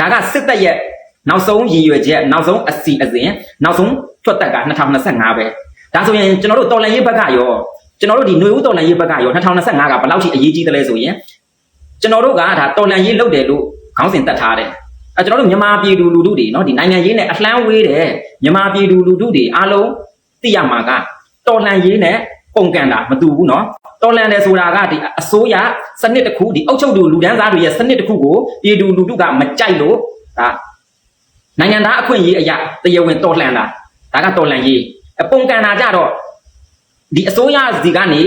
ဒါကစစ်တပ်ရဲ့နောက်ဆုံးရည်ရွယ်ချက်နောက်ဆုံးအစီအစဉ်နောက်ဆုံးထွက်သက်က2025ပဲဒါဆိုရင်ကျွန်တော်တို့တော်လန်ရေးဘက်ကရောကျွန်တော်တို့ဒီຫນွေဦးတော်လန်ရေးဘက်ကရော2025ကဘယ်လောက်ထိအရေးကြီးသလဲဆိုရင်ကျွန်တော်တို့ကဒါတော်လန်ရေးလုပ်တယ်လို့ခေါင်းစဉ်တက်ထားတယ်အဲကျွန်တော်တို့မြန်မာပြည်သူလူထုတွေเนาะဒီနိုင်ငံရေးနဲ့အလှမ်းဝေးတယ်မြန်မာပြည်သူလူထုတွေအားလုံးသိရမှာကတော်လန်ရေးနဲ့ ပုံကန်တာမတူဘူးเนาะတော်လန်တယ်ဆိုတာကဒီအစိုးရစနစ်တစ်ခုဒီအုပ်ချုပ်သူလူဒန်းစားတွေရဲ့စနစ်တစ်ခုကိုပြည်သူလူထုကမကြိုက်လို့ဒါနိုင်ငံသားအခွင့်အရေးအရာတရားဝင်တော်လှန်တာဒါကတော်လှန်ရေးအပုံကန်တာကြတော့ဒီအစိုးရစီကနေ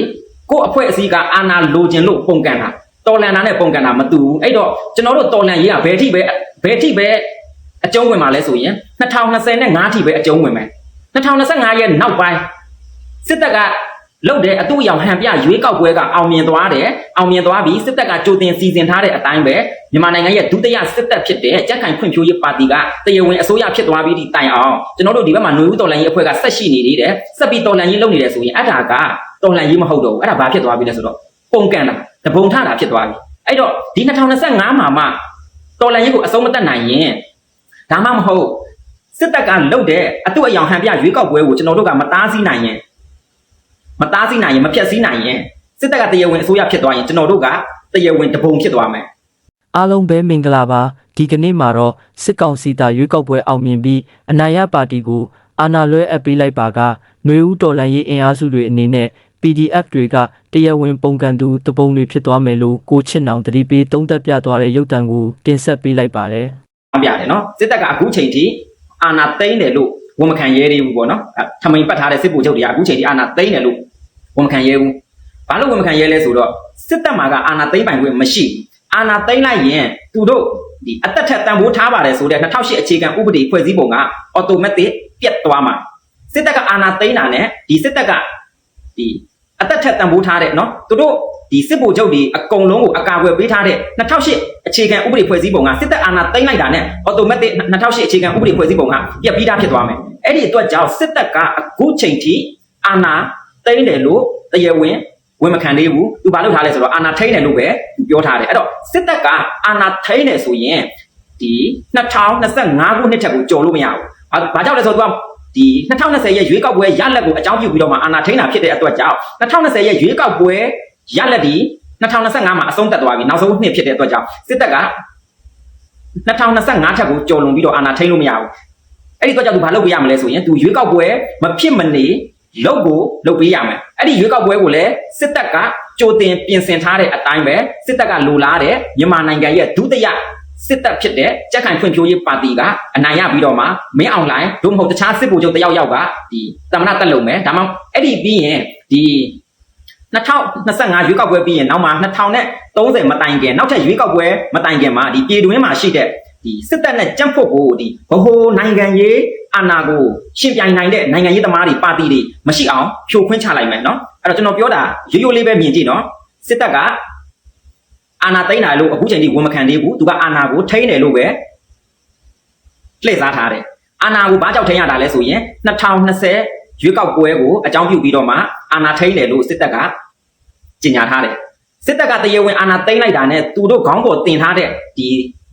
ကိုယ့်အဖွဲ့အစည်းကအာဏာလိုချင်လို့ပုံကန်တာတော်လှန်တာနဲ့ပုံကန်တာမတူဘူးအဲ့တော့ကျွန်တော်တို့တော်လှန်ရေးကဘယ်ထိပဲဘယ်ထိပဲအကျုံးဝင်မှာလဲဆိုရင်2025ထိပဲအကျုံးဝင်မယ်2025ရဲ့နောက်ပိုင်းစစ်တပ်က လုတ်တဲ့အတူအယောင်ဟန်ပြရွေးကောက်ပွဲကအောင်မြင်သွားတယ်အောင်မြင်သွားပြီးစစ်တပ်ကကြိုတင်စီစဉ်ထားတဲ့အတိုင်းပဲမြန်မာနိုင်ငံရဲ့ဒုတိယစစ်တပ်ဖြစ်တဲ့ကြက်ခိုင်ဖွံ့ဖြိုးရေးပါတီကတရားဝင်အစိုးရဖြစ်သွားပြီးဒီတိုင်အောင်ကျွန်တော်တို့ဒီဘက်မှာຫນွေဦးတော်လှန်ရေးအဖွဲ့ကဆက်ရှိနေသေးတယ်ဆက်ပြီးတော်လှန်ရေးလုပ်နေတယ်ဆိုရင်အဲ့ဒါကတော်လှန်ရေးမဟုတ်တော့ဘူးအဲ့ဒါဘာဖြစ်သွားပြီလဲဆိုတော့ပုံကန်တာတပုံထတာဖြစ်သွားပြီအဲ့တော့ဒီ2025မှာမှတော်လှန်ရေးကိုအဆုံးမတတ်နိုင်ရင်ဒါမှမဟုတ်စစ်တပ်ကလုတ်တဲ့အတူအယောင်ဟန်ပြရွေးကောက်ပွဲကိုကျွန်တော်တို့ကမတားဆီးနိုင်ရင် မတားဆီးနိုင်ရင်မဖြတ်စည်းနိုင်ရင်စစ်တပ်ကတရားဝင်အစိုးရဖြစ်သွားရင်ကျွန်တော်တို့ကတရားဝင်တပုံဖြစ်သွားမယ်အားလုံးပဲမင်္ဂလာပါဒီကနေ့မှာတော့စစ်ကောင်စီသားရွေးကောက်ပွဲအောင်မြင်ပြီးအနိုင်ရပါတီကိုအာဏာလွှဲအပ်ပေးလိုက်ပါကຫນွေဦးတော်လှန်ရေးအင်အားစုတွေအနေနဲ့ PDF တွေကတရားဝင်ပုံကန်သူတပုံတွေဖြစ်သွားမယ်လို့ကိုချစ်နောင်တတိပေးတုံးသက်ပြသွားတဲ့ရုပ်တံကိုတင်ဆက်ပေးလိုက်ပါတယ်အောင်ပြတယ်နော်စစ်တပ်ကအခုချိန်ထိအာဏာသိမ်းတယ်လို့ဝန်မခံရဲသေးဘူးပေါ့နော်အဲထမိန်ပတ်ထားတဲ့စစ်ဗိုလ်ချုပ်တွေကအခုချိန်ထိအာဏာသိမ်းတယ်လို့ ဝန်မခံရဲဘူးဘာလို့ဝန်မခံရဲလဲဆိုတော့စစ်တပ်မှာကအာဏာသိမ်းပိုင်ခွင့်မရှိဘူးအာဏာသိမ်းလိုက်ရင်သူတို့ဒီအသက်ထက်တန်ဖိုးထားပါတယ်ဆိုတဲ့2008အခြေခံဥပဒေဖွဲ့စည်းပုံကအော်တိုမက်တစ်ပြတ်သွားမှာစစ်တပ်ကအာဏာသိမ်းတာနဲ့ဒီစစ်တပ်ကဒီအသက်ထက်တန်ဖိုးထားတဲ့နော်သူတို့ဒီစစ်ဗိုလ်ချုပ်တွေအကုန်လုံးကိုအကာအကွယ်ပေးထားတဲ့2008အခြေခံဥပဒေဖွဲ့စည်းပုံကစစ်တပ်အာဏာသိမ်းလိုက်တာနဲ့အော်တိုမက်တစ်2008အခြေခံဥပဒေဖွဲ့စည်းပုံကပြတ်ပြီးသားဖြစ်သွားမယ်အဲ့ဒီအတွက်ကြောင့်စစ်တပ်ကအခုချိန်ထိအာဏာ သိမ်းတယ်လို့တရားဝင်ဝန်မခံသေးဘူးသူဘာလုပ်ထားလဲဆိုတော့အာဏာထိန်းတယ်လို့ပဲသူပြောထားတယ်အဲ့တော့စစ်တပ်ကအာဏာထိန်းတယ်ဆိုရင်ဒီ2025ခုနှစ်ထက်ကိုကြော်လို့မရဘူးဘာဘာကြောင့်လဲဆိုတော့သူကဒီ2020ရဲ့ရွေးကောက်ပွဲရလဒ်ကိုအကြောင်းပြုပြီးတော့မှအာဏာထိန်းတာဖြစ်တဲ့အတွက်ကြောင့်2020ရဲ့ရွေးကောက်ပွဲရလဒ်ဒီ2025မှာအဆုံးသတ်သွားပြီနောက်ဆုံးနှစ်ဖြစ်တဲ့အတွက်ကြောင့်စစ်တပ်က2025ထက်ကိုကြော်လွန်ပြီးတော့အာဏာထိန်းလို့မရဘူးအဲ့ဒီအတွက်ကြောင့်သူဘာလုပ်ပေးရမလဲဆိုရင်သူရွေးကောက်ပွဲမဖြစ်မနေ လုပ်ကိုလုပ်ပေးရမယ်အဲ့ဒီရွေးကောက်ပွဲကိုလည်းစစ်တပ်ကကြိုတင်ပြင်ဆင်ထားတဲ့အတိုင်းပဲစစ်တပ်ကလိုလားတဲ့မြန်မာနိုင်ငံရဲ့ဒုတိယစစ်တပ်ဖြစ်တဲ့ကြက်ခိုင်ဖွံ့ဖြိုးရေးပါတီကအနိုင်ရပြီးတော့မှမင်းအောင်လိုင်းတို့မဟုတ်တခြားစစ်ဗိုလ်ချုပ်တယောက်ယောက်ကဒီတမနာတက်လုံမယ်ဒါမှမဟုတ်အဲ့ဒီပြီးရင်ဒီ2025ရွေးကောက်ပွဲပြီးရင်နောက်မှာ2030မတိုင်ခင်နောက်ထပ်ရွေးကောက်ပွဲမတိုင်ခင်မှာဒီပြည်တွင်းမှာရှိတဲ့ဒီစစ်တပ်နဲ့ကြံ့ဖို့ကိုဒီဗဟိုနိုင်ငံရေး အာဏာကိုရှင်ပြိုင်နိုင်တဲ့နိုင်ငံရေးသမားတွေပါတီတွေမရှိအောင်ဖြိုခွင်းချလိုက်မယ်နော်အဲ့တော့ကျွန်တော်ပြောတာရိုးရိုးလေးပဲမြင်ကြည့်နော်စစ်တပ်ကအာဏာသိမ်းတာလို့အခုချိန်ထိဝန်မခံသေးဘူးသူကအာဏာကိုထိန်းတယ်လို့ပဲလှည့်စားထားတယ်အာဏာကိုဘာကြောင့်ထိန်းရတာလဲဆိုရင်2020ရွေးကောက်ပွဲကိုအကြောင်းပြုပြီးတော့မှအာဏာထိန်းတယ်လို့စစ်တပ်ကကြေညာထားတယ်စစ်တပ်ကတရားဝင်အာဏာသိမ်းလိုက်တာနဲ့သူတို့ခေါင်းပေါ်တင်ထားတဲ့ဒီ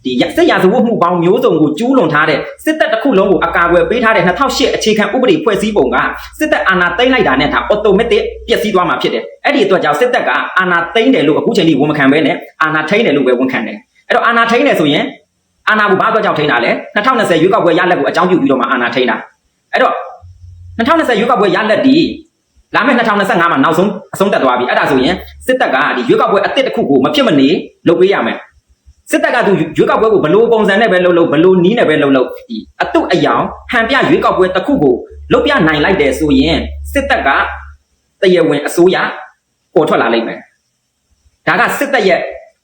ဒီစစ်ရာဇဝတ်မှုပေါင်းမျိုးစုံကိုကျူးလွန်ထားတဲ့စစ်တပ်တစ်ခုလုံးကိုအကာအကွယ်ပေးထားတဲ့2008အခြေခံဥပဒေဖွဲ့စည်းပုံကစစ်တပ်အာဏာသိမ်းလိုက်တာနဲ့ဒါ automatic ပျက်စီးသွားမှာဖြစ်တယ်အဲ့ဒီအတွက်ကြောင့်စစ်တပ်ကအာဏာသိမ်းတယ်လို့အခုချိန်ထိဝန်မခံဘဲနဲ့အာဏာထိန်းတယ်လို့ပဲဝန်ခံတယ်အဲ့တော့အာဏာထိန်းတယ်ဆိုရင်အာဏာကိုဘာအတွက်ကြောင့်ထိန်းတာလဲ2020ရွေးကောက်ပွဲရလက်ကိုအကြောင်းပြုပြီးတော့မှအာဏာထိန်းတာအဲ့တော့2020ရွေးကောက်ပွဲရလက်ဒီလာမယ့်2025မှာနောက်ဆုံးအဆုံးတက်သွားပြီအဲ့ဒါဆိုရင်စစ်တပ်ကဒီရွေးကောက်ပွဲအစ်စ်တစ်ခုကိုမဖြစ်မနေလုပ်ပေးရမယ် စစ်တပ်ကသူရွေးကောက်ပွဲကိုဘလို့ပုံစံနဲ့ပဲလုပ်လို့ဘလို့နီးနဲ့ပဲလုပ်လို့ဒီအတုအယောင်ဟန်ပြရွေးကောက်ပွဲတစ်ခုကိုလုပ်ပြနိုင်လိုက်တယ်ဆိုရင်စစ်တပ်ကတရားဝင်အစိုးရပေါ်ထွက်လာလိမ့်မယ်ဒါကစစ်တပ်ရဲ့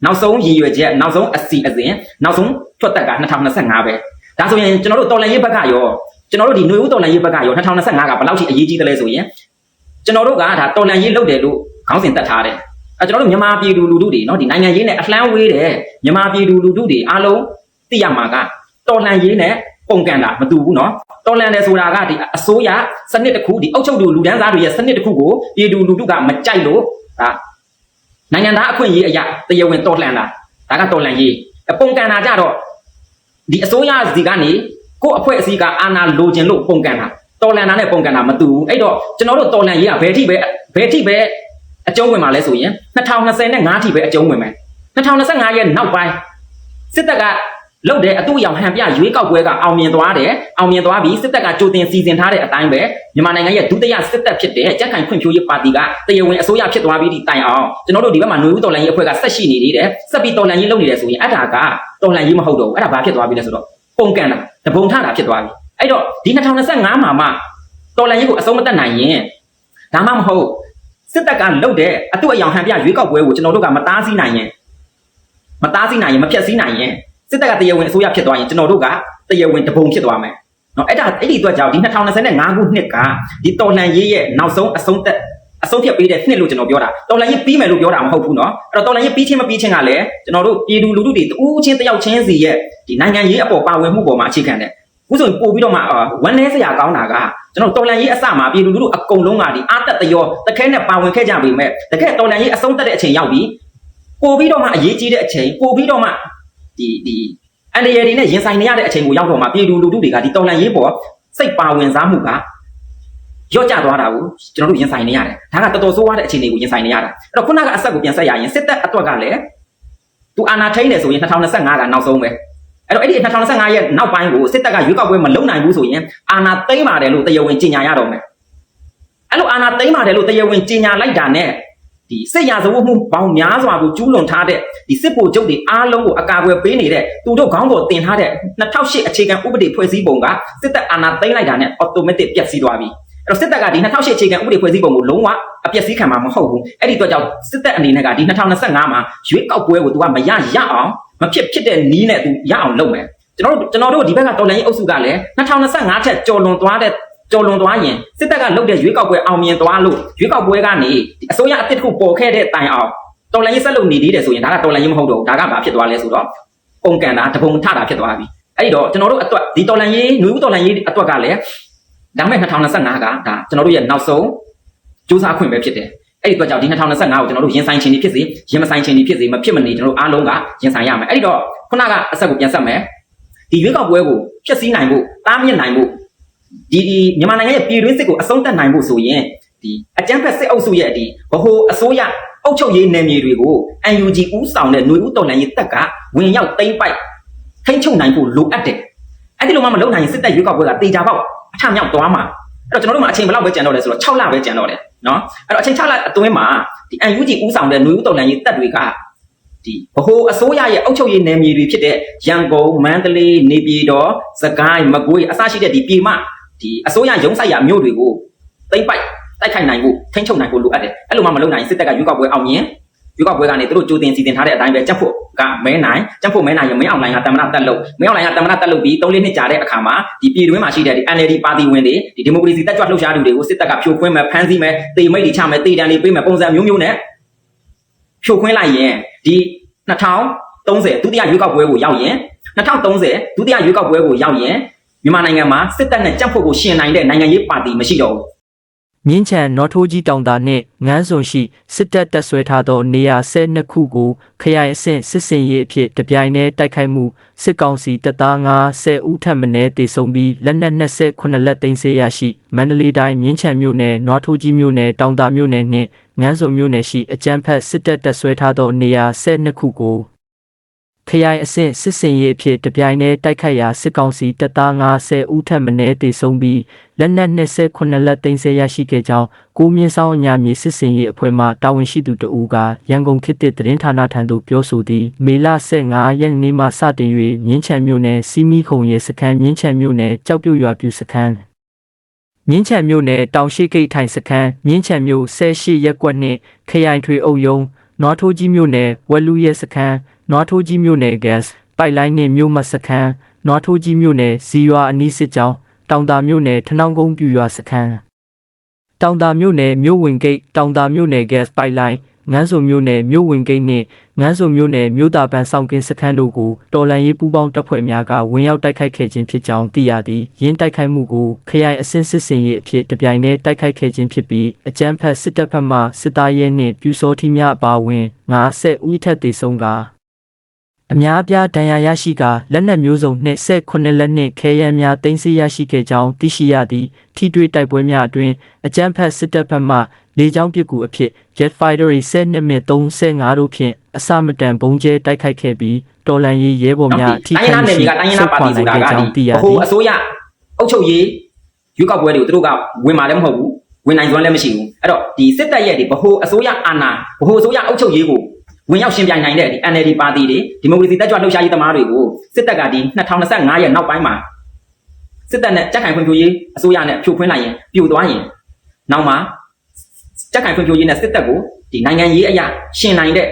နောက်ဆုံးရည်ရွယ်ချက်နောက်ဆုံးအစီအစဉ်နောက်ဆုံးထွက်သက်က2025ပဲဒါဆိုရင်ကျွန်တော်တို့တော်လန်ရေးဘက်ကရောကျွန်တော်တို့ဒီຫນွေဦးတော်လန်ရေးဘက်ကရော2025ကဘယ်လောက်ထိအရေးကြီးသလဲဆိုရင်ကျွန်တော်တို့ကဒါတော်လန်ရေးလုပ်တယ်လို့ခေါင်းစဉ်တက်ထားတယ် အဲကျွန်တော်တို့မြန်မာပြည်သူလူထုတွေနော်ဒီနိုင်ငံရေးနဲ့အလှမ်းဝေးတဲ့မြန်မာပြည်သူလူထုတွေအားလုံးသိရမှာကတော်လှန်ရေးနဲ့ပုံကန်တာမတူဘူးနော်တော်လန်တယ်ဆိုတာကဒီအစိုးရစနစ်တစ်ခုဒီအုပ်ချုပ်သူလူဒန်းစားတွေရဲ့စနစ်တစ်ခုကိုပြည်သူလူထုကမကြိုက်လို့ဒါနိုင်ငံသားအခွင့်အရေးအရာတရားဝင်တော်လှန်တာဒါကတော်လှန်ရေးပုံကန်တာကြတော့ဒီအစိုးရစီကနေကို့အဖွဲ့အစည်းကအာဏာလိုချင်လို့ပုံကန်တာတော်လှန်တာနဲ့ပုံကန်တာမတူဘူးအဲ့တော့ကျွန်တော်တို့တော်လှန်ရေးကဘယ်ထိပဲဘယ်ထိပဲ အကျုံးဝင်မှာလဲဆိုရင်2025ထိပဲအကျုံးဝင်မယ်2025ရဲ့နောက်ပိုင်းစစ်တပ်ကလုတ်တဲ့အတူအယောင်ဟန်ပြရွေးကောက်ပွဲကအောင်မြင်သွားတယ်အောင်မြင်သွားပြီးစစ်တပ်ကကြိုတင်စီစဉ်ထားတဲ့အတိုင်းပဲမြန်မာနိုင်ငံရဲ့ဒုတိယစစ်တပ်ဖြစ်တဲ့ကြက်ခိုင်ဖွံ့ဖြိုးရေးပါတီကတရားဝင်အစိုးရဖြစ်သွားပြီးဒီတိုင်အောင်ကျွန်တော်တို့ဒီဘက်မှာຫນွေဦးတော်လှန်ရေးအဖွဲ့ကဆက်ရှိနေသေးတယ်ဆက်ပြီးတော်လှန်ရေးလုပ်နေတယ်ဆိုရင်အဲ့ဒါကတော်လှန်ရေးမဟုတ်တော့ဘူးအဲ့ဒါဘာဖြစ်သွားပြီလဲဆိုတော့ပုံကန်တာတပုံထတာဖြစ်သွားပြီအဲ့တော့ဒီ2025မှာမှတော်လှန်ရေးကိုအဆုံးမတတ်နိုင်ရင်ဒါမှမဟုတ် စစ်တပ်ကလုတ်တဲ့အတူအယောင်ဟန်ပြရွေးကောက်ပွဲကိုကျွန်တော်တို့ကမတားဆီးနိုင်ရင်မတားဆီးနိုင်ရင်မဖျက်ဆီးနိုင်ရင်စစ်တပ်ကတရားဝင်အစိုးရဖြစ်သွားရင်ကျွန်တော်တို့ကတရားဝင်တပုံဖြစ်သွားမယ်နော်အဲ့ဒါအဲ့ဒီအတွက်ကြောင့်ဒီ2025ခုနှစ်ကဒီတော်လှန်ရေးရဲ့နောက်ဆုံးအဆုံးသက်အဆုံးဖြတ်ပေးတဲ့နှစ်လို့ကျွန်တော်ပြောတာတော်လှန်ရေးပြီးမယ်လို့ပြောတာမဟုတ်ဘူးเนาะအဲ့တော့တော်လှန်ရေးပြီးချင်းမပြီးချင်းကလည်းကျွန်တော်တို့ပြည်သူလူထုတွေတူးချင်းတယောက်ချင်းစီရဲ့ဒီနိုင်ငံရေးအပေါ်ပါဝင်မှုပေါ်မှာအခြေခံတယ် ခုဆိုရင်ပို့ပြီးတော့မှဝမ်းနည်းစရာကောင်းတာကကျွန်တော်တော်လန်ရေးအစမှာပြည်သူလူထုအကုန်လုံးကဒီအာတက်တရောတခဲနဲ့ပါဝင်ခဲ့ကြပြီမဲ့တကယ်တော်လန်ရေးအဆုံးသက်တဲ့အချိန်ရောက်ပြီပို့ပြီးတော့မှအရေးကြီးတဲ့အချိန်ပို့ပြီးတော့မှဒီဒီအန်ဒီရယ်တွေနဲ့ရင်ဆိုင်နေရတဲ့အချိန်ကိုရောက်တော့မှပြည်သူလူထုတွေကဒီတော်လန်ရေးပေါ်စိတ်ပါဝင်စားမှုကရော့ကျသွားတာကိုကျွန်တော်တို့ရင်ဆိုင်နေရတယ်ဒါကတော်တော်ဆိုးရတဲ့အခြေအနေကိုရင်ဆိုင်နေရတာအဲ့တော့ခုနကအဆက်ကိုပြန်ဆက်ရရင်စစ်တပ်အတွက်ကလည်းသူအာဏာထိန်းတယ်ဆိုရင်2025ကနောက်ဆုံးပဲ အဲ့တော့အဲ့ဒီ2025ရဲ့နောက်ပိုင်းကိုစစ်တပ်ကရွေးကောက်ပွဲမလုပ်နိုင်ဘူးဆိုရင်အာဏာသိမ်းပါတယ်လို့တရားဝင်ကြေညာရတော့မယ်အဲ့လိုအာဏာသိမ်းပါတယ်လို့တရားဝင်ကြေညာလိုက်တာနဲ့ဒီစစ်ရာဇဝတ်မှုပေါင်းများစွာကိုကျူးလွန်ထားတဲ့ဒီစစ်ဗိုလ်ချုပ်တွေအားလုံးကိုအကာအကွယ်ပေးနေတဲ့သူတို့ခေါင်းပေါ်တင်ထားတဲ့2008အခြေခံဥပဒေဖွဲ့စည်းပုံကစစ်တပ်အာဏာသိမ်းလိုက်တာနဲ့ automatic ပြတ်စီးသွားပြီ အဲ့တော့စစ်တပ်ကဒီ2008အခြေခံဥပဒေဖွဲ့စည်းပုံကိုလုံးဝအပြည့်စည်းခံမှာမဟုတ်ဘူးအဲ့ဒီအတွက်ကြောင့်စစ်တပ်အနေနဲ့ကဒီ2025မှာရွေးကောက်ပွဲကိုသူကမရရအောင်မဖြစ်ဖြစ်တဲ့နီးနဲ့သူရအောင်လုပ်မယ်ကျွန်တော်တို့ကျွန်တော်တို့ဒီဘက်ကတော်လိုင်းရေးအုပ်စုကလည်း2025ထက်ကျော်လွန်သွားတဲ့ကျော်လွန်သွားရင်စစ်တပ်ကလုပ်တဲ့ရွေးကောက်ပွဲအောင်မြင်သွားလို့ရွေးကောက်ပွဲကနေအစိုးရအစ်စ်တစ်ခုပေါ်ခဲ့တဲ့တိုင်အောင်တော်လိုင်းရေးဆက်လုပ်နေသေးတယ်ဆိုရင်ဒါကတော်လိုင်းရေးမဟုတ်တော့ဘူးဒါကဘာဖြစ်သွားလဲဆိုတော့ပုံကန်တာတပုံထတာဖြစ်သွားပြီအဲ့ဒီတော့ကျွန်တော်တို့အတွက်ဒီတော်လိုင်းရေးຫນွေဦးတော်လိုင်းရေးအတွက်ကလည်း ဒါမဲ့2025ကဒါကျွန်တော်တို့ရဲ့နောက်ဆုံးစူးစမ်းခွင့်ပဲဖြစ်တယ်အဲ့ဒီအတွက်ကြောင့်ဒီ2025ကိုကျွန်တော်တို့ရင်ဆိုင်ခြင်းတွေဖြစ်စေရင်မဆိုင်ခြင်းတွေဖြစ်စေမဖြစ်မနေကျွန်တော်တို့အားလုံးကရင်ဆိုင်ရမယ်အဲ့ဒီတော့ခုနကအဆက်ကိုပြန်ဆက်မယ်ဒီရွေးကောက်ပွဲကိုဖျက်ဆီးနိုင်ဖို့တားမြစ်နိုင်ဖို့ဒီဒီမြန်မာနိုင်ငံရဲ့ပြည်တွင်းစစ်ကိုအဆုံးသတ်နိုင်ဖို့ဆိုရင်ဒီအကြမ်းဖက်စစ်အုပ်စုရဲ့ဒီဗဟိုအစိုးရအုပ်ချုပ်ရေးနယ်မြေတွေကို UNG ဦးဆောင်တဲ့ຫນွေဦးတော်လှန်ရေးတပ်ကဝင်ရောက်သိမ်းပိုက်ထိန်းချုပ်နိုင်ဖို့လိုအပ်တယ်အဲ့ဒီလိုမှမလုပ်နိုင်ရင်စစ်တပ်ရွေးကောက်ပွဲကတေချာပေါက် အထမြောက်သွားမှာအဲ့တော့ကျွန်တော်တို့မှာအချိန်ဘယ်လောက်ပဲကြံတော့လဲဆိုတော့6လပဲကြံတော့တယ်နော်အဲ့တော့အချိန်6လအတွင်းမှာဒီ UNG ဦးဆောင်တဲ့ຫນွေဦးတော်လှန်ရေးတပ်တွေကဒီဗဟိုအစိုးရရဲ့အုပ်ချုပ်ရေးနယ်မြေတွေဖြစ်တဲ့ရန်ကုန်မန္တလေးနေပြည်တော်စကိုင်းမကွေးအစရှိတဲ့ဒီပြည်မဒီအစိုးရရုံးဆိုင်ရာမြို့တွေကိုသိမ့်ပိုက်တိုက်ခိုက်နိုင်ဖို့ထိန်းချုပ်နိုင်ဖို့လိုအပ်တယ်အဲ့လိုမှမလုပ်နိုင်စစ်တပ်ကရွေးကောက်ပွဲအောင်မြင် ရွေးကောက်ပွဲကနေသူတို့ကြိုတင်စီစဉ်ထားတဲ့အတိုင်းပဲကြက်ဖို့ကမဲနိုင်ကြက်ဖို့မဲနိုင်ရင်မင်းအောင်လိုင်းကတမနာတက်လို့မင်းအောင်လိုင်းကတမနာတက်လို့ပြီး3-4နှစ်ကြာတဲ့အခါမှာဒီပြည်တွင်းမှာရှိတဲ့ဒီ NLD ပါတီဝင်တွေဒီဒီမိုကရေစီတက်ကြွလှုပ်ရှားသူတွေကိုစစ်တပ်ကဖြိုခွင်းမယ်ဖမ်းဆီးမယ်တေမိတ်တွေချမယ်တေတံတွေပေးမယ်ပုံစံမျိုးမျိုးနဲ့ဖြိုခွင်းလိုက်ရင်ဒီ2030ဒုတိယရွေးကောက်ပွဲကိုရောက်ရင်2030ဒုတိယရွေးကောက်ပွဲကိုရောက်ရင်မြန်မာနိုင်ငံမှာစစ်တပ်နဲ့ကြက်ဖို့ကိုရှင်နိုင်တဲ့နိုင်ငံရေးပါတီမရှိတော့ဘူး မြင်းချံနော်ထိုးကြီးတောင်တာနှင့်ငန်းစုံရှိစစ်တပ်တပ်ဆွဲထားသောနေရာ12ခုကိုခရိုင်အဆင့်စစ်စင်ရေးအဖြစ်တပြိုင်တည်းတိုက်ခိုက်မှုစစ်ကောင်စီတပ်သား90ဦးထပ်မံတေဆုံးပြီးလက်နက်28လက်သိမ်းဆည်းရရှိမန္တလေးတိုင်းမြင်းချံမြို့နယ်နွားထိုးကြီးမြို့နယ်တောင်တာမြို့နယ်နှင့်ငန်းစုံမြို့နယ်ရှိအကြမ်းဖက်စစ်တပ်တပ်ဆွဲထားသောနေရာ12ခုကို ခရိုင်အဆင့်စစ်စင်ရေးအဖြစ်တပြိုင်တည်းတိုက်ခိုက်ရာစစ်ကောင်စီတပ်သား90ဦးထပ်မံတေဆုံးပြီးလက်နက်28လက်သိမ်းဆည်းရရှိခဲ့ကြောင်းကိုမြင့်ဆောင်အညာမြေစစ်စင်ရေးအဖွဲ့မှတာဝန်ရှိသူတဦးကရန်ကုန်ခေတ်သစ်သတင်းဌာနထံသို့ပြောဆိုသည်မေလ15ရက်နေ့မှစတင်၍မြင်းချံမြို့နယ်စီမီခုံရဲစခန်းမြင်းချံမြို့နယ်ကြောက်ပြုတ်ရွာပြူစခန်းမြင်းချံမြို့နယ်တောင်ရှိဂိတ်ထိုင်စခန်းမြင်းချံမြို့18ရက်ကွက်နှင့်ခရိုင်ထွေအုပ်ယုံနွားထိုးကြီးမြို့နယ်ဝက်လူရဲစခန်း နွားထိုးကြီးမြို့နယ် gas ပိုက်လိုင်းနှင့်မြို့မစခန်းနွားထိုးကြီးမြို့နယ်ဇီရွာအနီးစစ်ကြောင်းတောင်တာမြို့နယ်ထနောင်းကုန်းပြူရွာစခန်းတောင်တာမြို့နယ်မြို့ဝင်ဂိတ်တောင်တာမြို့နယ် gas ပိုက်လိုင်းငန်းစုံမြို့နယ်မြို့ဝင်ဂိတ်နှင့်ငန်းစုံမြို့နယ်မြို့တာပန်ဆောင်ကင်းစခန်းတို့ကိုတော်လန်ရေးပူးပေါင်းတပ်ဖွဲ့များကဝင်ရောက်တိုက်ခိုက်ခဲ့ခြင်းဖြစ်ကြောင်းသိရသည်။ယင်းတိုက်ခိုက်မှုကိုခရိုင်အဆင့်စစ်စင်ရေးအဖြစ်တပြိုင်တည်းတိုက်ခိုက်ခဲ့ခြင်းဖြစ်ပြီးအကြမ်းဖက်စစ်တပ်ဘက်မှစစ်သားရဲနှင့်ပြူစောထီများအပါအဝင်90ဦးထက်သေဆုံးက အများအပြားဒဏ်ရာရရှိကလက်နက်မျိုးစုံနှင့်ဆက်9လက်နှင့်ခဲယမ်းများတင်စီရရှိခဲ့ကြောင်းသိရှိရသည့်ထိတွေ့တိုက်ပွဲများအတွင်အကြမ်းဖက်စစ်တပ်ဘက်မှလေကြောင်းပစ်ကူအဖြစ် Jet Fighter 10နှစ်မြင့်35တို့ဖြင့်အစမတန်ဘုံကျဲတိုက်ခိုက်ခဲ့ပြီးတော်လန်ရေးရဲဘော်များအထိတိုင်းရင်းသားနယ်မြေကတိုင်းရင်းသားပါတီဆိုတာကကြောဒီင်းသိရဘိုသည်အစိုးရအုပ်ချုပ်ရေးရွေးကောက်ပွဲတွေကိုသူတို့ကဝင်มาလည်းမဟုတ်ဘူးဝင်နိုင်စွမ်းလည်းမရှိဘူးအဲ့တော့ဒီစစ်တပ်ရဲ့ဒီဘိုအစိုးရအာဏာဘိုအစိုးရအုပ်ချုပ်ရေးကို ဝင်ရောက်ရှင်ပြိုင်နိုင်တဲ့ဒီ NLD ပါတီတွေဒီမိုကရေစီတက်ကြွလှုပ်ရှားရေးသမားတွေကိုစစ်တပ်ကဒီ2025ရဲ့နောက်ပိုင်းမှာစစ်တပ်နဲ့ကြက်ခိုင်ဖွံ့ဖြိုးရေးအစိုးရနဲ့ဖြိုခွင်းလိုက်ရင်ပြိုသွားရင်နောက်မှာကြက်ခိုင်ဖွံ့ဖြိုးရေးနဲ့စစ်တပ်ကိုဒီနိုင်ငံရေးအရာရှင်နိုင်တဲ့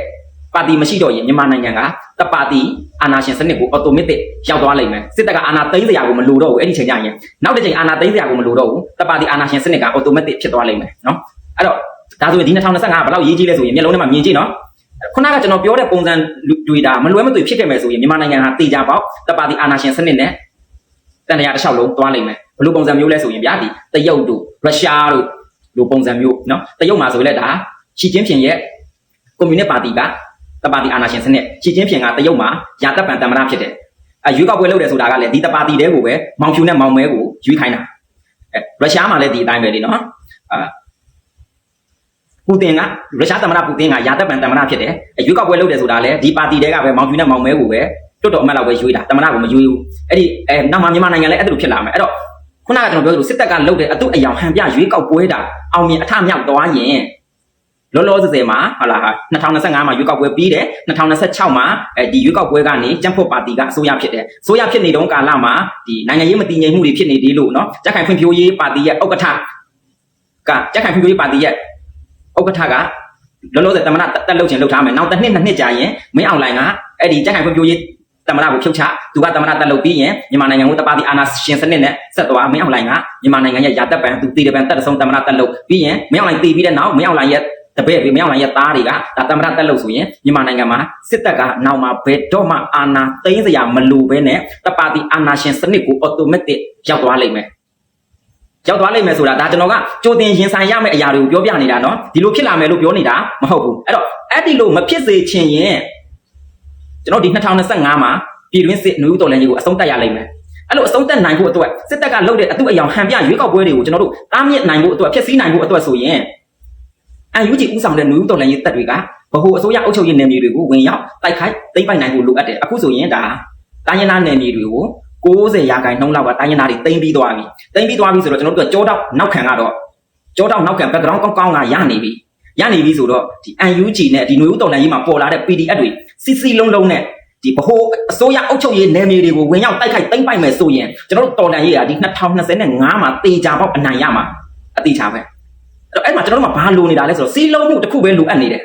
ပါတီမရှိတော့ရင်မြန်မာနိုင်ငံကတပါတီအာဏာရှင်စနစ်ကို automatic ရောက်သွားလိမ့်မယ်စစ်တပ်ကအာဏာသိမ်းစရာကိုမလိုတော့ဘူးအဲ့ဒီချိန်ကျရင်နောက်တစ်ချိန်အာဏာသိမ်းစရာကိုမလိုတော့ဘူးတပါတီအာဏာရှင်စနစ်က automatic ဖြစ်သွားလိမ့်မယ်နော်အဲ့တော့ဒါဆိုရင်ဒီ2025ကဘယ်လောက်ရေးကြီးလဲဆိုရင်မျက်လုံးထဲမှာမြင်ကြည့်နော် ခုနကကျွန်တော်ပြောတဲ့ပုံစံတွေဒါမလွဲမသွေဖြစ်ခဲ့မယ်ဆိုရင်မြန်မာနိုင်ငံဟာတေချာပေါက်တပါတီအာဏာရှင်စနစ်နဲ့တန်တရားတစ်လျှောက်လုံးသွားလိမ့်မယ်ဘယ်လိုပုံစံမျိုးလဲဆိုရင်ဗျာဒီတရုတ်တို့ရုရှားတို့လိုပုံစံမျိုးနော်တရုတ်မှာဆိုရင်လည်းဒါရှီကျင်းဖျင်ရဲ့ကွန်မြူနစ်ပါတီကတပါတီအာဏာရှင်စနစ်ရှီကျင်းဖျင်ကတရုတ်မှာယာတပ်ပံတမ္မရဖြစ်တယ်အဲရွေးကောက်ပွဲလုပ်တယ်ဆိုတာကလည်းဒီတပါတီတဲကိုပဲမောင်ဖြူနဲ့မောင်မဲကိုရွေးခိုင်းတာအဲရုရှားမှာလည်းဒီအတိုင်းပဲလေနော်အာ ပူတင်ကရုရှားသမ္မတပူတင်ကယာတပ်ပံတမ္မရဖြစ်တယ်အဲရွေးကောက်ပွဲလုပ်တယ်ဆိုတာလည်းဒီပါတီတဲကပဲမောင်ဖြူနဲ့မောင်မဲကိုပဲတွတ်တော်အမတ်လောက်ပဲရွေးတာတမ္မရကိုမရွေးဘူးအဲ့ဒီအဲနောက်မှမြန်မာနိုင်ငံလည်းအဲ့ဒါလိုဖြစ်လာမယ်အဲ့တော့ခုနကကျွန်တော်ပြောသလိုစစ်တပ်ကလုပ်တဲ့အတုအယောင်ဟန်ပြရွေးကောက်ပွဲတာအောင်မြင်အထမြောက်သွားရင်လောလောဆယ်ဆယ်မှာဟုတ်လားဟာ2025မှာရွေးကောက်ပွဲပြီးတယ်2026မှာအဲဒီရွေးကောက်ပွဲကနေကျန်းဖို့ပါတီကအစိုးရဖြစ်တယ်အစိုးရဖြစ်နေတုန်းကာလမှာဒီနိုင်ငံရေးမတည်ငြိမ်မှုတွေဖြစ်နေသေးလို့เนาะကြက်ခိုင်ဖွံ့ဖြိုးရေးပါတီရဲ့ဥက္ကဋ္ဌကကြက်ခိုင်ဖွံ့ဖြိုးရေးပါတီရဲ့ ဥက္ကဋ္ဌကလောလောဆယ်တမနာတက်လုပ်ချင်လုပ်ထားမယ်နောက်တစ်နှစ်နှစ်နှစ်ကြာရင်မင်းအောင်လိုင်ကအဲ့ဒီကြက်ခိုင်ဖွံ့ဖြိုးရေးတမနာကိုဖြုတ်ချသူကတမနာတက်လုပ်ပြီးရင်မြန်မာနိုင်ငံကိုတပါတီအာဏာရှင်စနစ်နဲ့ဆက်သွားမင်းအောင်လိုင်ကမြန်မာနိုင်ငံရဲ့ယာတက်ပံသူတည်တယ်ပံတက်တဲ့ဆုံးတမနာတက်လုပ်ပြီးရင်မင်းအောင်လိုင်တည်ပြီးတဲ့နောက်မင်းအောင်လိုင်ရဲ့တပည့်ပြီးမင်းအောင်လိုင်ရဲ့သားတွေကဒါတမနာတက်လုပ်ဆိုရင်မြန်မာနိုင်ငံမှာစစ်တပ်ကနောက်မှာဘယ်တော့မှအာဏာသိမ်းစရာမလိုဘဲနဲ့တပါတီအာဏာရှင်စနစ်ကို automatic ရောက်သွားလိမ့်မယ် ရောက်သွားလိမ့်မယ်ဆိုတာဒါကျွန်တော်ကကြိုတင်ရင်ဆိုင်ရမယ့်အရာတွေကိုပြောပြနေတာနော်ဒီလိုဖြစ်လာမယ်လို့ပြောနေတာမဟုတ်ဘူးအဲ့တော့အဲ့ဒီလိုမဖြစ်စေချင်ရင်ကျွန်တော်ဒီ2025မှာပြည်တွင်းစစ်နှွေးဦးတော်လှန်ရေးကိုအဆုံးသတ်ရလိမ့်မယ်အဲ့လိုအဆုံးသတ်နိုင်ဖို့အတွက်စစ်တပ်ကလုပ်တဲ့အတုအယောင်ဟန်ပြရွေးကောက်ပွဲတွေကိုကျွန်တော်တို့တားမြစ်နိုင်ဖို့အတွက်ဖျက်ဆီးနိုင်ဖို့အတွက်ဆိုရင်အန်ယူဂျီဦးဆောင်တဲ့နှွေးဦးတော်လှန်ရေးတပ်တွေကဗဟိုအစိုးရအုပ်ချုပ်ရေးနယ်မြေတွေကိုဝင်ရောက်တိုက်ခိုက်သိမ်းပိုက်နိုင်ဖို့လိုအပ်တယ်အခုဆိုရင်ဒါတိုင်းရင်းသားနယ်မြေတွေကို 90ရာခိုင်နှုန်းလောက်ကတိုင်းရင်းသားတွေသိမ်းပြီးသွားပြီသိမ်းပြီးသွားပြီဆိုတော့ကျွန်တော်တို့ကကြောတော့နောက်ခံကတော့ကြောတော့နောက်ခံ background ကောင်းကောင်းကရနေပြီရနေပြီဆိုတော့ဒီ UNG နဲ့ဒီຫນွေဦးတော်လှန်ရေးမှာပေါ်လာတဲ့ PDF တွေစီစီလုံးလုံးနဲ့ဒီဗဟိုအစိုးရအုပ်ချုပ်ရေးနယ်မြေတွေကိုဝင်ရောက်တိုက်ခိုက်သိမ်းပိုက်မယ်ဆိုရင်ကျွန်တော်တို့တော်လှန်ရေးကဒီ2025မှာတေချာပေါက်အနိုင်ရမှာအတိချာပဲအဲ့တော့အဲ့မှာကျွန်တော်တို့ကဘာလိုနေတာလဲဆိုတော့စီလုံးမှုတစ်ခုပဲလိုအပ်နေတယ်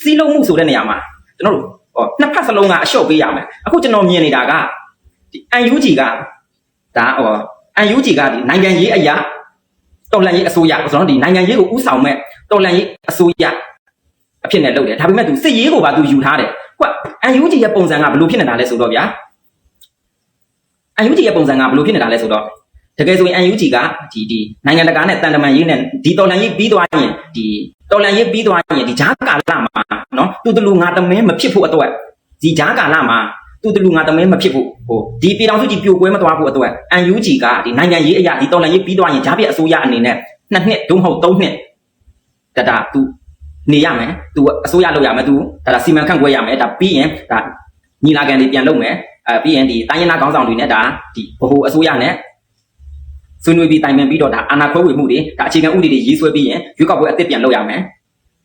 စီလုံးမှုဆိုတဲ့နေရာမှာကျွန်တော်တို့ဟောနှစ်ဖက်စလုံးကအလျှော့ပေးရမယ်အခုကျွန်တော်မြင်နေတာက ဒီ UNG ကဒါဟော UNG ကဒီနိုင်ငံရေးအရာတော်လှန်ရေးအစိုးရဆိုတော့ဒီနိုင်ငံရေးကိုဥဆောင်မဲ့တော်လှန်ရေးအစိုးရအဖြစ်နဲ့လုပ်တယ်ဒါပေမဲ့သူစစ်ရေးကိုပါသူယူထားတယ်ကွအန်ယူဂျီရဲ့ပုံစံကဘယ်လိုဖြစ်နေတာလဲဆိုတော့ဗျာအန်ယူဂျီရဲ့ပုံစံကဘယ်လိုဖြစ်နေတာလဲဆိုတော့တကယ်ဆိုရင်အန်ယူဂျီကဒီဒီနိုင်ငံတကာနဲ့တန်တမန်ရေးနဲ့ဒီတော်လှန်ရေးပြီးသွားရင်ဒီတော်လှန်ရေးပြီးသွားရင်ဒီဂျားကာလမှာနော်တူတူလူငါတမင်းမဖြစ်ဖို့အတွက်ဒီဂျားကာလမှာ တူတူလူငါတမင်းမဖြစ်ဖို့ဟိုဒီပြည်တော်စုကြီးပြိုကွဲမသွားဖို့အတွက်အန်ယူဂျီကဒီနိုင်ငံရေးအရာဒီတော်လှန်ရေးပြီးသွားရင်ဂျားပြအစိုးရအနေနဲ့နှစ်နှစ်ဒုံမဟုတ်သုံးနှစ်တဒါသူနေရမယ်သူအစိုးရလုပ်ရမယ်သူဒါဒါစီမံခန့်ခွဲရမယ်ဒါပြီးရင်ဒါညီလာခံတွေပြန်လုပ်မယ်အဲပြီးရင်ဒီတိုင်းရင်းသားခေါင်းဆောင်တွေနဲ့ဒါဒီဗဟိုအစိုးရနဲ့ဆွေးနွေးပြီးတိုင်ပင်ပြီးတော့ဒါအာဏာခွဲဝေမှုတွေဒါအခြေခံဥပဒေတွေရေးဆွဲပြီးရင်ရွေးကောက်ပွဲအသစ်ပြန်လုပ်ရမယ်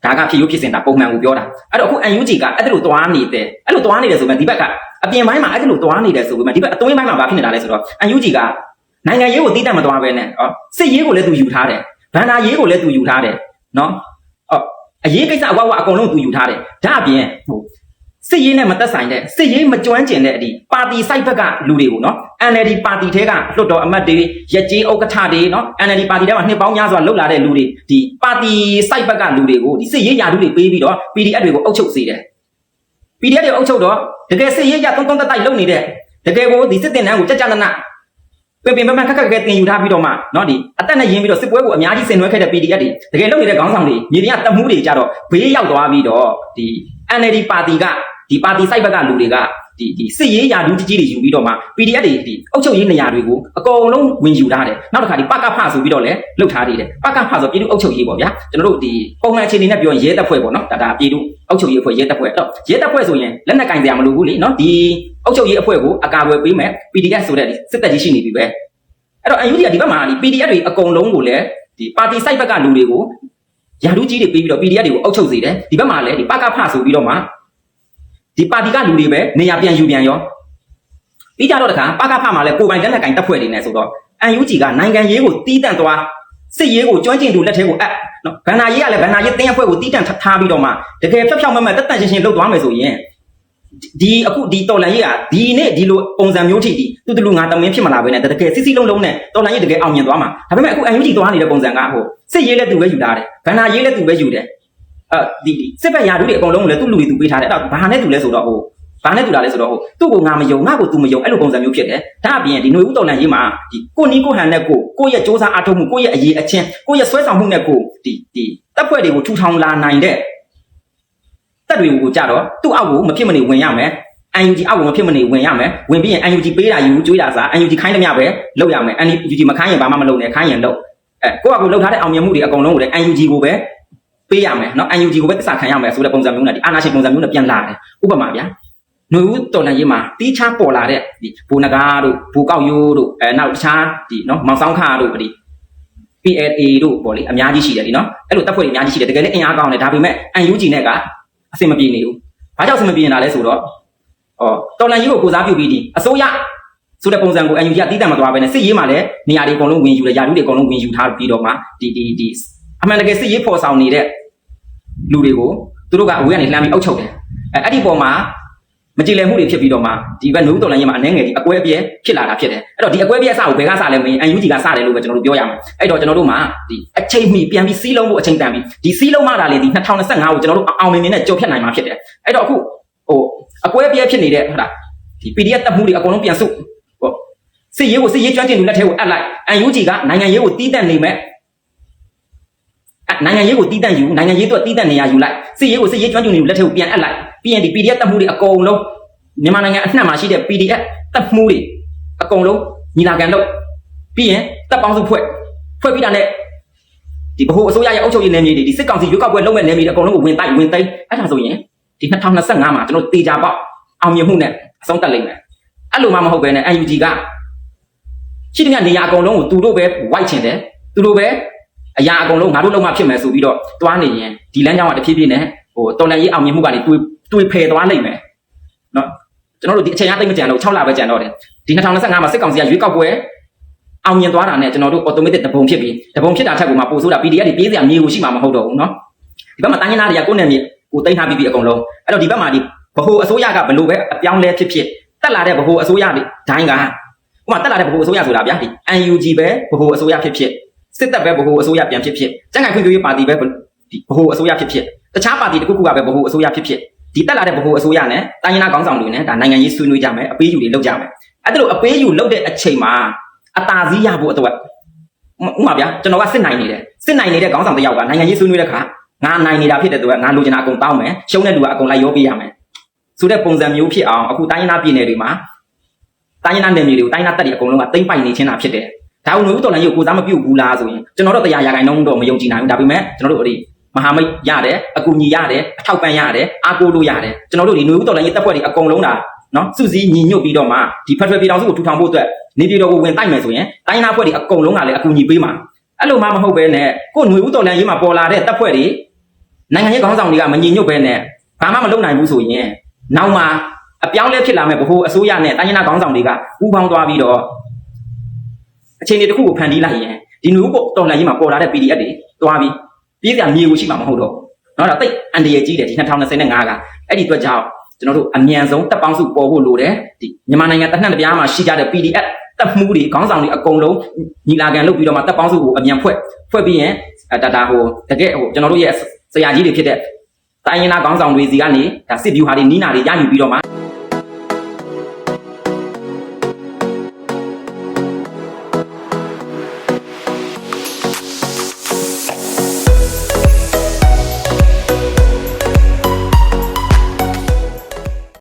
ဒါကဖြစ်ရုပ်ဖြစ်စဉ်ဒါပုံမှန်ကိုပြောတာအဲ့တော့အခု UNG ကအဲ့ဒါလိုသွားနေတယ်အဲ့လိုသွားနေတယ်ဆိုမှဒီဘက်ကအပြင်ပိုင်းမှာအဲ့ဒါလိုသွားနေတယ်ဆိုမှဒီဘက်အတွင်းပိုင်းမှာဘာဖြစ်နေတာလဲဆိုတော့ UNG ကနိုင်ငံရေးကိုတီးတက်မသွားပဲနဲ့ဟောစစ်ရေးကိုလည်းသူယူထားတယ်ဗန္ဒာရေးကိုလည်းသူယူထားတယ်နော်အော်အရေးကိစ္စအဝဝအကုန်လုံးသူယူထားတယ်ဒါအပြင်ဟို စစ်ရေးနဲ့မသက်ဆိုင်တဲ့စစ်ရေးမကျွမ်းကျင်တဲ့အသည့်ပါတီစိုက်ဘက်ကလူတွေကိုနော် NLD ပါတီထဲကလွှတ်တော်အမတ်တွေရက်ကြီးဥက္ကဋ္ဌတွေနော် NLD ပါတီထဲမှာနှစ်ပေါင်းများစွာလှုပ်လာတဲ့လူတွေဒီပါတီစိုက်ဘက်ကလူတွေကိုဒီစစ်ရေးယာတုတွေပေးပြီးတော့ PDF တွေကိုအုပ်ချုပ်စေတယ် PDF တွေအုပ်ချုပ်တော့တကယ်စစ်ရေးရတုံးတုံးတက်တိုက်လုပ်နေတဲ့တကယ်ကိုဒီစစ်တင်တန်းကိုကြကြနနပင်ပင်ပန်းပန်းခက်ခက်ကဲတင်ယူထားပြီးတော့မှနော်ဒီအသက်နဲ့ရင်းပြီးတော့စစ်ပွဲကိုအများကြီးဆင်နွှဲခဲ့တဲ့ PDF တွေတကယ်လုပ်နေတဲ့ခေါင်းဆောင်တွေမြေပြင်ကတမှုတွေကြတော့ဘေးရောက်သွားပြီးတော့ဒီ NLD ပါတီကဒီပါတီစိုက်ဘက်ကလူတွေကဒီဒီစစ်ရေးယာဒူးကြီးကြီးတွေယူပြီးတော့မှ PDF တွေဒီအုပ်ချုပ်ရေးနေရာတွေကိုအကုန်လုံးဝင်ယူထားတယ်နောက်တစ်ခါဒီပကဖဆိုပြီးတော့လည်းလှုပ်ထားသေးတယ်ပကဖဆိုပြည်သူအုပ်ချုပ်ရေးပေါ့ဗျာကျွန်တော်တို့ဒီပုံမှန်အခြေအနေနဲ့ပြောရင်ရဲတပ်ဖွဲ့ပေါ့နော်ဒါဒါပြည်သူအုပ်ချုပ်ရေးအဖွဲ့ရဲတပ်ဖွဲ့အဲ့တော့ရဲတပ်ဖွဲ့ဆိုရင်လက်နက်ကင်စရာမလိုဘူးလေနော်ဒီအုပ်ချုပ်ရေးအဖွဲ့ကိုအကာအကွယ်ပေးမယ် PDF ဆိုတဲ့ဒီစစ်တပ်ကြီးရှိနေပြီပဲအဲ့တော့ UNG ကဒီဘက်မှာဒီ PDF တွေအကုန်လုံးကိုလည်းဒီပါတီစိုက်ဘက်ကလူတွေကို ရာထူးကြီးတွေပြီးပြီးတော့ PDF တွေကိုအုပ်ချုပ်စေတယ်ဒီဘက်မှာလည်းဒီပကဖဆိုပြီးတော့မှဒီပါတီကလူတွေပဲနေရာပြန်ယူပြန်ရောပြီးကြတော့တခါပကဖမှာလည်းကိုယ်ပိုင်လက်နက်ကင်တပ်ဖွဲ့တွေနဲ့ဆိုတော့ UNG ကနိုင်ငံရေးကိုတီးတန့်သွားစစ်ရေးကိုကျွမ်းကျင်သူလက်ထဲကိုအပ်နော်ဗန္နာရေးကလည်းဗန္နာရေးတင်းအဖွဲ့ကိုတီးတန့်ထားပြီးတော့မှတကယ်ဖြောက်ဖြောက်မတ်မတ်တက်တန့်ရှင်းရှင်းလုပ်သွားမယ်ဆိုရင် ဒီအခုဒီတော်လန်ရေးကဒီနေ့ဒီလိုပုံစံမျိုးထိဒီသူတလူငါတမင်းဖြစ်မလာဘဲနဲ့တကယ်စစ်စစ်လုံးလုံးနဲ့တော်လန်ရေးတကယ်အောင်မြင်သွားမှာဒါပေမဲ့အခု UNG သွားနေတဲ့ပုံစံကဟိုစစ်ရေးလည်းသူပဲယူထားတယ်ဗန္နာရေးလည်းသူပဲယူတယ်အဲဒီဒီစစ်ဘက်ရာထူးတွေအကုန်လုံးကိုလည်းသူ့လူတွေသူပေးထားတယ်အဲ့တော့ဘာနဲ့သူလဲဆိုတော့ဟိုဘာနဲ့တူတာလဲဆိုတော့ဟိုသူ့ကိုငါမယုံငါ့ကို तू မယုံအဲ့လိုပုံစံမျိုးဖြစ်တယ်ဒါအပြင်ဒီຫນွေဦးတော်လန်ရေးမှာဒီကိုနီးကိုဟန်နဲ့ကိုကိုယ့်ရဲ့စ조사အားထုတ်မှုကိုယ့်ရဲ့အရေးအချင်းကိုယ့်ရဲ့ဆွဲဆောင်မှုနဲ့ကိုဒီဒီတပ်ဖွဲ့တွေကိုထူထောင်လာနိုင်တဲ့ တက်တွေကိုကြတော့သူ့အောက်ကိုမဖြစ်မနေဝင်ရမယ် NUG အောက်ကိုမဖြစ်မနေဝင်ရမယ်ဝင်ပြီးရင် NUG ပေးတာယူကျွေးတာစား NUG ခိုင်းတဲ့မြပဲလောက်ရမယ် NUG မခိုင်းရင်ဘာမှမလုပ်နဲ့ခိုင်းရင်လုပ်အဲကိုယ့်အကူလောက်ထားတဲ့အောင်မြင်မှုတွေအကုန်လုံးကိုလည်း NUG ကိုပဲပေးရမယ်နော် NUG ကိုပဲသစ္စာခံရမယ်ဆိုတဲ့ပုံစံမျိုးနဲ့ဒီအာနာရှင်ပုံစံမျိုးနဲ့ပြန်လာတယ်ဥပမာဗျာနှွေဦးတော်လန်ရေးမှာတီးခြားပေါ်လာတဲ့ဒီဘူနဂါတို့ဘူကောက်ယိုးတို့အဲနောက်တခြားဒီနော်မောင်ဆောင်ခါတို့ဒီ PLA တို့ပေါ့လေအများကြီးရှိတယ်ဒီနော်အဲ့လိုတပ်ဖွဲ့တွေအများကြီးရှိတယ်တကယ်လည်းအင်အားကောင်းတယ်ဒါပေမဲ့ NUG နဲ့က အဆင်မပြေနေဘူးဘာကြောင့်အဆင်မပြေနေတာလဲဆိုတော့ဩတော်လန်ရေးကိုကိုစားပြုပြီးဒီအစိုးရဆိုတဲ့ပုံစံကို UNG ကတီးတတ်မသွားဘဲနဲ့စစ်ရေးမှာလည်းနေရာတွေအကုန်လုံးဝင်ယူတယ်ယာတူးတွေအကုန်လုံးဝင်ယူထားပြီးတော့မှဒီဒီဒီအမှန်တကယ်စစ်ရေးဖော်ဆောင်နေတဲ့လူတွေကိုသူတို့ကအဝေးကနေလှမ်းပြီးအုပ်ချုပ်တယ်အဲအဲ့ဒီပုံမှာ မကြည်လည်မှုတွေဖြစ်ပြီးတော့မှဒီဘက်နှုတ်တော်လိုင်းရမှာအနှဲငယ်ဒီအကွဲအပြဲဖြစ်လာတာဖြစ်တယ်အဲ့တော့ဒီအကွဲအပြဲစကိုဘယ်ကစလဲမင်း UNG ကစတယ်လို့ပဲကျွန်တော်တို့ပြောရမှာအဲ့တော့ကျွန်တော်တို့မှာဒီအချိန်မီပြန်ပြီးစီးလုံးဖို့အချိန်တန်ပြီးဒီစီးလုံးမှတာလေဒီ2025ကိုကျွန်တော်တို့အောင်မြင်မြင်နဲ့ကြော်ဖြတ်နိုင်မှာဖြစ်တယ်အဲ့တော့အခုဟိုအကွဲအပြဲဖြစ်နေတဲ့ဟုတ်လားဒီ PDF တပ်မှုတွေအကုန်လုံးပြန်စုဟိုစစ်ရေးကိုစစ်ရေးကျွမ်းကျင်သူလက်ထဲကိုအပ်လိုက် UNG ကနိုင်ငံရေးကိုတီးတန့်နေမဲ့ နိုင်ငံရေးကိုတီးတန့်ယူနိုင်ငံရေးတော့တီးတန့်နေရယူလိုက်စစ်ရေးကိုစစ်ရေးကျွမ်းကျင်သူလက်ထဲကိုပြန်အပ်လိုက်ပြီးရင်ဒီ PDF တပ်မှုတွေအကုန်လုံးမြန်မာနိုင်ငံအနှံ့မှာရှိတဲ့ PDF တပ်မှုတွေအကုန်လုံးညီလာခံလုပ်ပြီးရင်တပ်ပေါင်းစုဖွဲ့ဖွဲ့ပြီးတာနဲ့ဒီဗဟိုအစိုးရရဲ့အုပ်ချုပ်ရေးနယ်မြေတွေဒီစစ်ကောင်စီရွေးကောက်ပွဲလုပ်မဲ့နယ်မြေတွေအကုန်လုံးကိုဝင်တိုက်ဝင်သိမ်းအဲ့ဒါဆိုရင်ဒီ2025မှာကျွန်တော်တေချာပေါက်အောင်မြင်မှုနဲ့အဆုံးသတ်လိမ့်မယ်အဲ့လိုမှမဟုတ်ဘဲနဲ့ UNG ကရှိတဲ့နေရာအကုန်လုံးကိုသူတို့ပဲဝိုက်ချင်တယ်သူတို့ပဲ အရာအကုန်လုံးငါတို့လုံးမှဖြစ်မယ်ဆိုပြီးတော့တွားနေရင်ဒီလမ်းကြောင်းကတဖြည်းဖြည်းနဲ့ဟိုတော်လန်ရေးအောင်မြင်မှုကနေတွေးတွေးဖယ်သွားလိမ့်မယ်နော်ကျွန်တော်တို့ဒီအချိန်ရသိမ့်မကြံတော့6လပဲကြံတော့တယ်ဒီ2025မှာစစ်ကောင်စီကရွေးကောက်ပွဲအောင်မြင်သွားတာနဲ့ကျွန်တော်တို့ automatic တပုံဖြစ်ပြီးတပုံဖြစ်တာထက်ကိုမှပို့ဆိုတာ PDF တွေပြေးစရာမြေကိုရှိမှာမဟုတ်တော့ဘူးနော်ဒီဘက်မှာတိုင်းရင်းသားတွေကကိုယ့်နယ်မြေကိုတိမ့်ထားပြီးပြီအကုန်လုံးအဲ့တော့ဒီဘက်မှာဒီဗဟိုအစိုးရကဘလို့ပဲအပြောင်းလဲဖြစ်ဖြစ်တက်လာတဲ့ဗဟိုအစိုးရတွေဒိုင်းကဥပမာတက်လာတဲ့ဗဟိုအစိုးရဆိုတာဗျာဒီ UNG ပဲဗဟိုအစိုးရဖြစ်ဖြစ် စစ်တပ်ပဲဗဟိုအစိုးရပြန်ဖြစ်ဖြစ်ကျန်းကန်ခွင့်ပြုရေးပါတီပဲဒီဗဟိုအစိုးရဖြစ်ဖြစ်တခြားပါတီတစ်ခုခုကပဲဗဟိုအစိုးရဖြစ်ဖြစ်ဒီတက်လာတဲ့ဗဟိုအစိုးရနဲ့တိုင်းရင်းသားခေါင်းဆောင်တွေနဲ့ဒါနိုင်ငံရေးဆွေးနွေးကြမယ်အပေးယူတွေလုပ်ကြမယ်အဲ့ဒါလို့အပေးယူလုပ်တဲ့အချိန်မှာအตาစီးရဖို့အတွက်ဥမာဗျာကျွန်တော်ကစစ်နိုင်နေတယ်စစ်နိုင်နေတဲ့ခေါင်းဆောင်တစ်ယောက်ကနိုင်ငံရေးဆွေးနွေးတဲ့ခါငါနိုင်နေတာဖြစ်တဲ့အတွက်ငါလိုချင်တာအကုန်တောင်းမယ်ရှုံးတဲ့လူကအကုန်လိုက်ရောပေးရမယ်ဆိုတဲ့ပုံစံမျိုးဖြစ်အောင်အခုတိုင်းရင်းသားပြည်နယ်တွေမှာတိုင်းရင်းသားနယ်မြေတွေကိုတိုင်းရင်းသားတပ်တွေအကုန်လုံးကတိမ့်ပိုက်နေချင်းတာဖြစ်တယ် ဒါဝင်ဦးတော်လည်းရုပ်ကိုစားမပြုတ်ဘူးလားဆိုရင်ကျွန်တော်တို့တရားရာခိုင်နှုန်းတော့မယုံကြည်နိုင်ဘူးဒါပေမဲ့ကျွန်တော်တို့ဒီမဟာမိတ်ရတယ်အကူအညီရတယ်အထောက်ပံ့ရတယ်အားကိုးလို့ရတယ်ကျွန်တော်တို့ဒီနေဦးတော်လည်းရေးတပ်ဖွဲ့တွေအကုန်လုံးတာနော်စုစည်းညီညွတ်ပြီးတော့မှဒီဖက်ဒရယ်ပြည်ထောင်စုကိုထူထောင်ဖို့အတွက်နေပြည်တော်ကိုဝင်တိုက်မယ်ဆိုရင်တိုင်းနာဖွဲ့တွေအကုန်လုံးကလည်းအကူအညီပေးမှာအဲ့လိုမှမဟုတ်ပဲနဲ့ကိုຫນွေဦးတော်လည်းရေးမှာပေါ်လာတဲ့တပ်ဖွဲ့တွေနိုင်ငံရေးခေါင်းဆောင်တွေကမညီညွတ်ပဲနဲ့ဘာမှမလုပ်နိုင်ဘူးဆိုရင်နောက်မှာအပြောင်းလဲဖြစ်လာမဲ့ဗဟိုအစိုးရနဲ့တိုင်းနာခေါင်းဆောင်တွေကပူးပေါင်းသွားပြီးတော့ အခြေအနေတစ်ခုကိုဖန်တီးလိုက်ရင်ဒီမျိုးပေါ့တော်လှန်ရေးမှာပေါ်လာတဲ့ PDF တွေသွားပြီးပြည်ပြမြေကိုရှိမှာမဟုတ်တော့နော်ဒါတိတ်အန်ဒီရကြီးတယ်ဒီ2025ကအဲ့ဒီအတွက်ကြောင့်ကျွန်တော်တို့အမြန်ဆုံးတပ်ပေါင်းစုပေါ်ဖို့လိုတယ်ဒီမြန်မာနိုင်ငံတနှံ့တပြားမှာရှိကြတဲ့ PDF တပ်မှုတွေခေါင်းဆောင်တွေအကုန်လုံးညီလာခံလုပ်ပြီးတော့မှတပ်ပေါင်းစုကိုအမြန်ဖွဲ့ဖွဲ့ပြီးရင်ဒါဒါဟိုတကယ်ဟိုကျွန်တော်တို့ရဲ့ဆရာကြီးတွေဖြစ်တဲ့တိုင်းရင်းသားခေါင်းဆောင်တွေစီကနေဒါစစ်ဗျူဟာတွေနီးနာတွေရယူပြီးတော့မှ